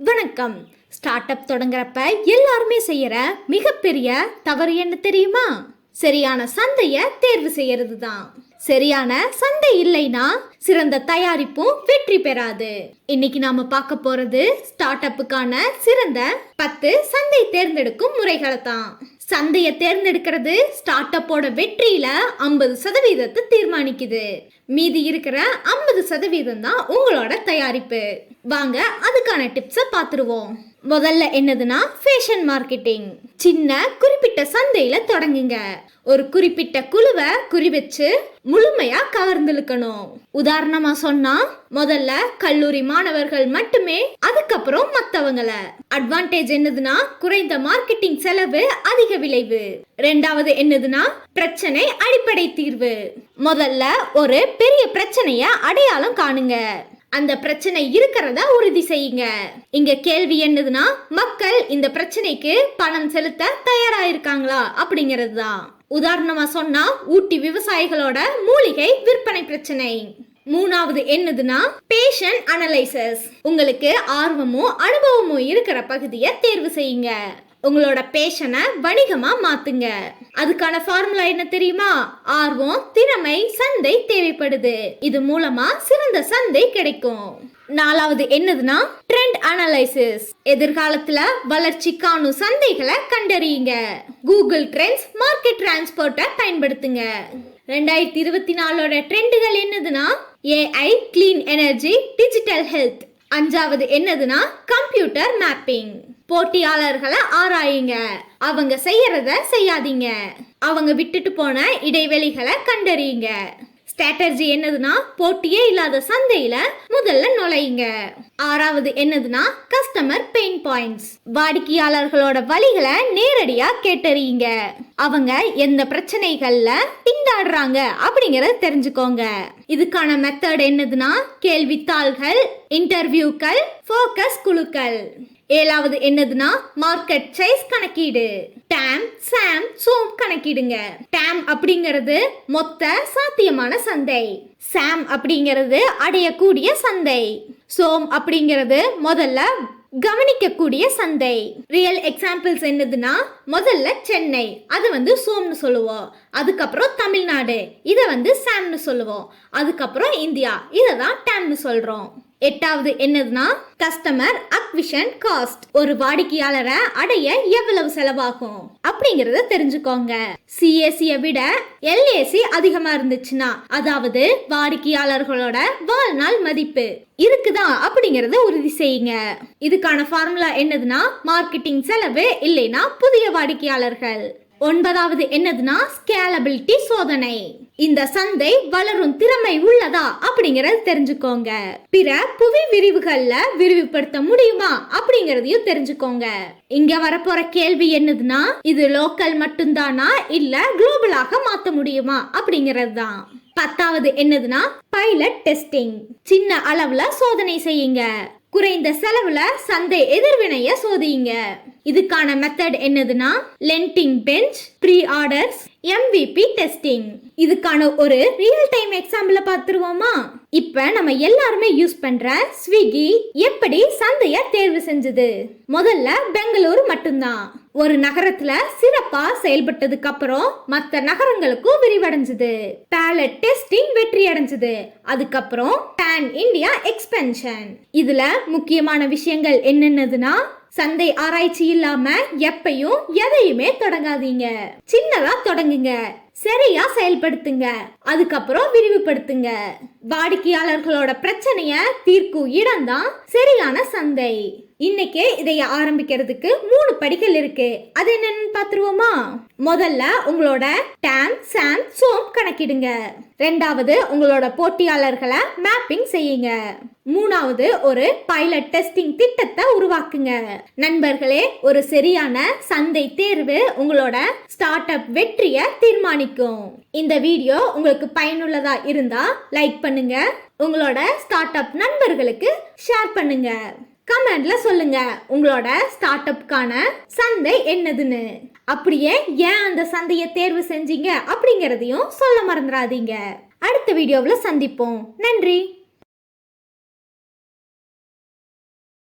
வணக்கம். Start up தொடங்குறப்ப எல்லாருமே செய்யற மிகப்பெரிய தவறு என்ன தெரியுமா? சரியான சந்தைய தேர்வு செய்யறது தான் சரியான சந்தை இல்லைன்னா சிறந்த தயாரிப்பும் வெற்றி பெறாது. இன்னைக்கு நாம பார்க்க போறது ஸ்டார்ட் அப்புக்கான சிறந்த பத்து சந்தை தேர்ந்தெடுக்கும் முறைகளை தான் சந்தையை தேர்ந்தெடுக்கிறது ஸ்டார்ட் அப்போட வெற்றியில ஐம்பது சதவீதத்தை தீர்மானிக்குது. மீதி இருக்கிற ஐம்பது சதவீதம் தான் உங்களோட தயாரிப்பு. வாங்க அதுக்கான டிப்ஸை பார்த்துருவோம் முதல்ல என்னதுன்னா ஃபேஷன் மார்க்கெட்டிங் சின்ன குறிப்பிட்ட சந்தையில தொடங்குங்க. ஒரு குறிப்பிட்ட குழுவை குறி வச்சு முழுமையா கவர்ந்திழுக்கணும். உதாரணமா சொன்னா முதல்ல கல்லூரி மாணவர்கள் மட்டுமே அதுக்கப்புறம் மத்தவங்கள. அட்வான்டேஜ் என்னதுன்னா குறைந்த மார்க்கெட்டிங் செலவு அதிக விளைவு. ரெண்டாவது என்னதுன்னா பிரச்சனை அடிப்படை தீர்வு. முதல்ல ஒரு பெரிய பிரச்சனைய அடையாளம் காணுங்க. அந்த பிரச்சனை இருக்கிறத உறுதி செய்யுங்க. இங்க கேள்வி என்னதுன்னா மக்கள் இந்த பிரச்சனைக்கு பணம் செலுத்த தயாரா இருக்காங்களா அப்படிங்கிறது தான் உதாரணமா சொன்னா ஊட்டி விவசாயிகளோட மூலிகை விற்பனை பிரச்சனை. மூணாவது என்னதுன்னா பேஷன் அனலைசஸ் உங்களுக்கு ஆர்வமும் அனுபவமும் இருக்கிற பகுதியை தேர்வு செய்யுங்க. உங்களோட பேஷனை வணிகமா மாத்துங்க. அதுக்கான ஃபார்முலா என்ன தெரியுமா? ஆர்வம் திறமை சந்தை தேவைப்படுது. இது மூலமா சிறந்த சந்தை கிடைக்கும். நாலாவது என்னதுன்னா? ட்ரெண்ட் அனலைசிஸ் எதிர்காலத்துல வளர்ச்சி காணும் சந்தைகளை கண்டறியுங்க. கூகுள் ட்ரெண்ட்ஸ் மார்க்கெட் டிரான்ஸ்போர்ட்டை பயன்படுத்துங்க. ரெண்டாயிரத்தி இருபத்தி நாலோட ட்ரெண்டுகள் என்னதுன்னா? AI clean energy digital health அஞ்சாவது என்னதுன்னா கம்ப்யூட்டர் மேப்பிங் போட்டியாளர்களை ஆராயுங்க. அவங்க செய்யறத செய்யாதீங்க. அவங்க விட்டுட்டு போன இடைவெளிகளை கண்டறியுங்க. ஸ்ட்ராட்டஜி என்னதுன்னா போட்டியே இல்லாத சந்தையில முதல்ல நுழையுங்க. ஆறாவது என்னதுன்னா கஸ்டமர் பெயின் பாயிண்ட்ஸ் வாடிக்கையாளர்களோட வழிகளை நேரடியா கேட்டறியுங்க. அவங்க எந்த பிரச்சனைகள்ல திண்டாடுறாங்க அப்படிங்கறத தெரிஞ்சுக்கோங்க. இதுக்கான மெத்தட் என்னதுன்னா கேள்வித்தாள்கள் இன்டர்வியூக்கள் ஃபோக்கஸ் குழுக்கள். ஏழாவது என்னதுன்னா மார்க்கெட் சைஸ் கணக்கீடு. டேம் சாம் சோம் கணக்கிடுங்க. டேம் அப்படிங்கிறது மொத்த சாத்தியமான சந்தை. சாம் அப்படிங்கிறது அடையக்கூடிய சந்தை. சோம் அப்படிங்கிறது முதல்ல கவனிக்கக்கூடிய சந்தை. ரியல் எக்ஸாம்பிள்ஸ் என்னதுன்னா முதல்ல சென்னை. அது வந்து சோம்னு சொல்லுவோம். அதுக்கப்புறம் தமிழ்நாடு. இதை வந்து சாம்னு சொல்லுவோம். அதுக்கப்புறம் இந்தியா. இதை தான் டேம்னு சொல்கிறோம் எட்டாவது என்னதுன்னா கஸ்டமர் அக்விஷன் காஸ்ட் ஒரு வாடிக்கையாளரை அடைய எவ்வளவு செலவாகும்? அப்படிங்கறத தெரிஞ்சுக்கோங்க. சிஏசியை விட எல்ஏசி அதிகமா இருந்துச்சுன்னா அதாவது வாடிக்கையாளர்களோட வாழ்நாள் மதிப்பு. இருக்குதா அப்படிங்கறத உறுதி செய்யுங்க. இதுக்கான ஃபார்முலா என்னதுன்னா மார்க்கெட்டிங் செலவு இல்லைன்னா புதிய வாடிக்கையாளர்கள். ஒன்பதாவது என்னதுன்னா ஸ்கேலபிலிட்டி சோதனை. இந்த சந்தை வளரும் திறமை உள்ளதா அப்படிங்கறது தெரிஞ்சுக்கோங்க. பிற புவி விரிவுகள்ல விரிவுபடுத்த முடியுமா அப்படிங்கறதையும் தெரிஞ்சுக்கோங்க. இங்க வரப்போற கேள்வி என்னதுன்னா இது லோக்கல் மட்டும்தானா இல்ல குளோபலாக மாத்த முடியுமா அப்படிங்கிறது தான் பத்தாவது என்னதுன்னா பைலட் டெஸ்டிங். சின்ன அளவுல சோதனை செய்யுங்க. குறைந்த செலவுல சந்தை எதிர்வினைய சோதியுங்க. இதுக்கான மெத்தட் என்னதுன்னா landing page pre orders MVP testing இதுக்கான ஒரு ரியல் டைம் எக்ஸாம்பிள பார்த்துருவோமா? இப்ப நம்ம எல்லாருமே யூஸ் பண்ற ஸ்விக்கி எப்படி சந்தைய தேர்வு செஞ்சது? முதல்ல பெங்களூர் மட்டும்தான். ஒரு நகரத்துல சிறப்பா செயல்பட்டதுக்கு அப்புறம் மத்த நகரங்களுக்கும் விரிவடைஞ்சது. பேலட் டெஸ்டிங் வெற்றி அடைஞ்சது அதுக்கப்புறம் பேன் இந்தியா எக்ஸ்பென்ஷன் இதுல முக்கியமான விஷயங்கள் என்னென்னதுன்னா சந்தை ஆராய்ச்சி இல்லாம எப்பையும் எதையுமே தொடங்காதீங்க. சின்னதா தொடங்குங்க. சரியா செயல்படுத்துங்க. அதுக்கப்புறம் விரிவுபடுத்துங்க. வாடிக்கையாளர்களோட பிரச்சனைய தீர்க்கும் இடம்தான் சரியான சந்தை. இன்னைக்கே இதை ஆரம்பிக்கிறதுக்கு மூணு படிகள் இருக்கு. அது என்னன்னு பாத்துருவோமா? முதல்ல உங்களோட டேம் சாம் சோம் கணக்கிடுங்க. ரெண்டாவது உங்களோட போட்டியாளர்களை மேப்பிங் செய்யுங்க. மூணாவது ஒரு பைலட் டெஸ்டிங் திட்டத்தை உருவாக்குங்க. நண்பர்களே ஒரு சரியான சந்தை தேர்வு உங்களோட ஸ்டார்ட் அப் வெற்றியை தீர்மானிக்கும். இந்த வீடியோ உங்களுக்கு பயனுள்ளதா இருந்தா லைக் பண்ணுங்க. உங்களோட ஸ்டார்ட் அப் நண்பர்களுக்கு ஷேர் பண்ணுங்க. கமெண்ட்ல சொல்லுங்க உங்களோட ஸ்டார்ட் அப்கான சந்தை என்னதுன்னு. அப்படியே ஏன் அந்த சந்தையை தேர்வு செஞ்சீங்க அப்படிங்கறதையும் சொல்ல மறந்துடாதீங்க. அடுத்த வீடியோவில் சந்திப்போம். நன்றி.